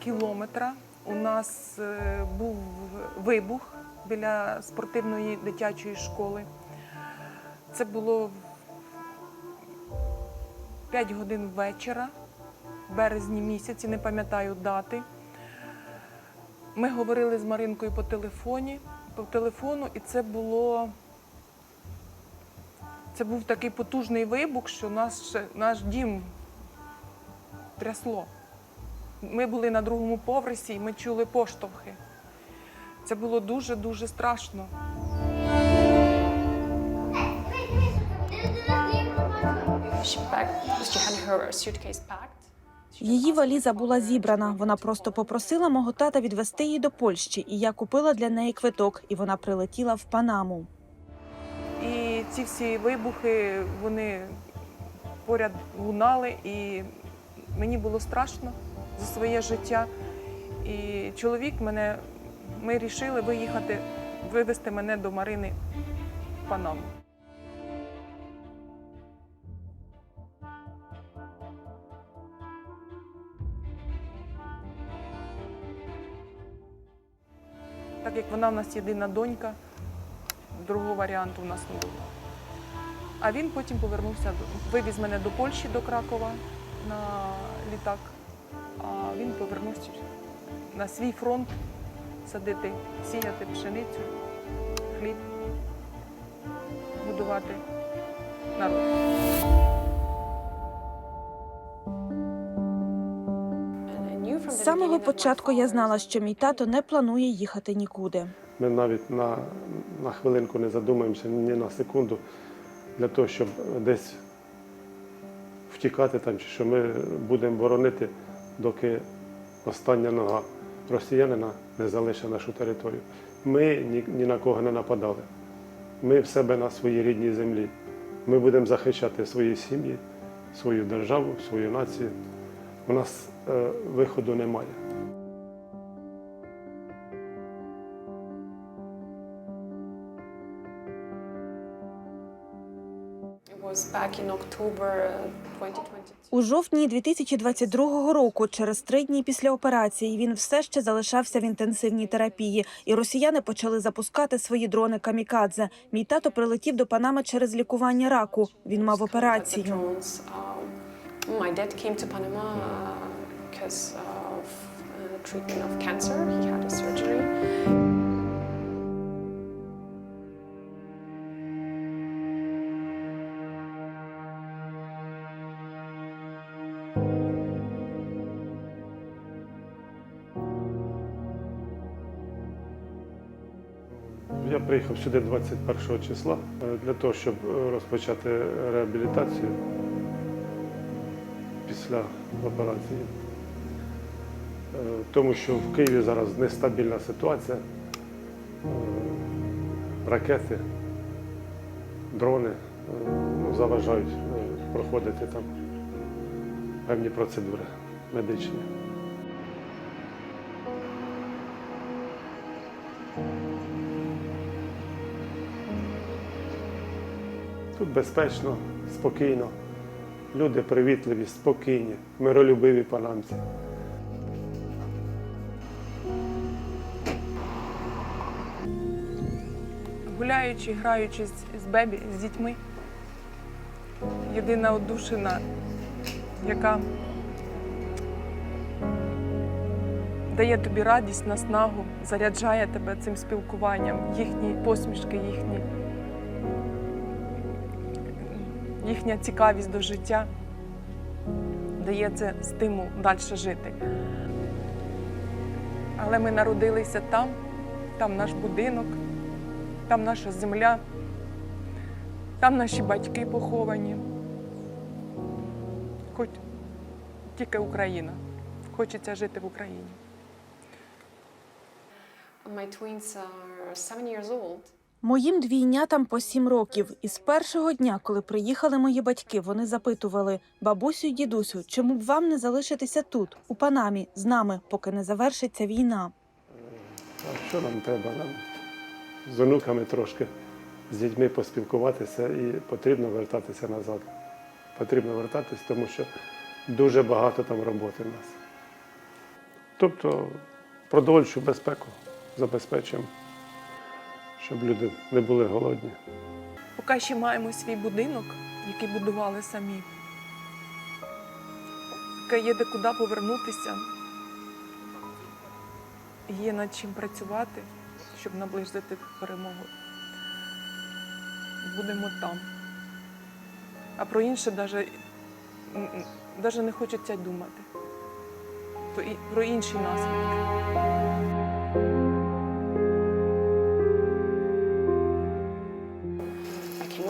кілометра у нас е, був вибух біля спортивної дитячої школи. Це було 5 годин вечора, в березні місяці, не пам'ятаю дати. Ми говорили з Маринкою по телефоні, по телефону, і це було. Це був такий потужний вибух, що наш, наш дім трясло. Ми були на другому поверсі і ми чули поштовхи. Це було дуже-дуже страшно. Її валіза була зібрана. Вона просто попросила мого тата відвести її до Польщі, і я купила для неї квиток, і вона прилетіла в Панаму. І ці всі вибухи вони поряд лунали, і мені було страшно за своє життя. І чоловік мене, ми вирішили виїхати, вивезти мене до Марини в. Так як вона в нас єдина донька, другого варіанту в нас не було. А він потім повернувся, вивіз мене до Польщі, до Кракова на літак. А він повернувся на свій фронт садити, сіяти пшеницю, хліб, будувати народ. З самого початку я знала, що мій тато не планує їхати нікуди. Ми навіть на, на хвилинку не задумаємося ні на секунду для того, щоб десь втікати там, чи що ми будемо боронити, доки остання нога росіянина не залишить нашу територію. Ми ні, ні на кого не нападали. Ми в себе на своїй рідній землі. Ми будемо захищати свої сім'ї, свою державу, свою націю. У нас е, виходу немає. У жовтні 2022 року, через три дні після операції, він все ще залишався в інтенсивній терапії, і росіяни почали запускати свої дрони камікадзе. Мій тато прилетів до Панами через лікування раку. Він мав операцію. Panama uh, because of uh, treatment of cancer. He had a surgery. Я приїхав сюди 21 числа е, для того, щоб е, розпочати реабілітацію після операції. Е, Тому що в Києві зараз нестабільна ситуація. Ракети, дрони ну, заважають проходити там певні процедури медичні. Тут безпечно, спокійно. Люди привітливі, спокійні, миролюбиві панамці. Гуляючи, граючи з, з бебі, з дітьми. Єдина одушина, яка дає тобі радість, наснагу, заряджає тебе цим спілкуванням, їхні посмішки, їхні, їхня цікавість до життя дає це стимул далі жити. Але ми народилися там, там наш будинок, там наша земля, там наші батьки поховані. Хоч тільки Україна. Хочеться жити в Україні. My twins are seven years old. Моїм двійнятам по сім років. І з першого дня, коли приїхали мої батьки, вони запитували бабусю й дідусю, чому б вам не залишитися тут, у Панамі, з нами, поки не завершиться війна. А що нам треба? Нам з онуками трошки, з дітьми поспілкуватися і потрібно вертатися назад. Потрібно вертатися, тому що дуже багато там роботи в нас. Тобто продовольчу безпеку забезпечуємо, щоб люди не були голодні. Поки ще маємо свій будинок, який будували самі. Поки є де куди повернутися, є над чим працювати, щоб наблизити перемогу. Будемо там. А про інше навіть не хочеться думати. Про інші наслідки.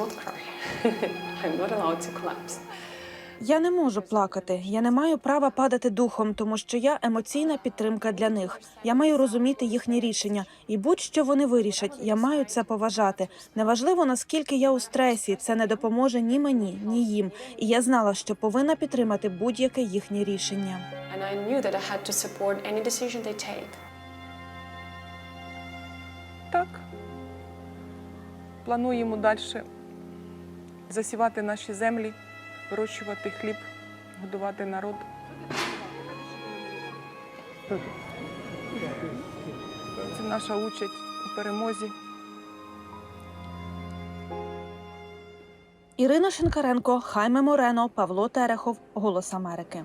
Cannot cry. I'm not allowed to collapse. Я не можу плакати. Я не маю права падати духом, тому що я емоційна підтримка для них. Я маю розуміти їхні рішення, і будь-що вони вирішать, я маю це поважати. Неважливо наскільки я у стресі, це не допоможе ні мені, ні їм. І я знала, що повинна підтримати будь-яке їхнє рішення. And I knew that I had to support any decision they take. Так. Плануємо далі засівати наші землі, вирощувати хліб, годувати народ. Це наша участь у перемозі. Ірина Шинкаренко, Хайме Морено, Павло Терехов, Голос Америки.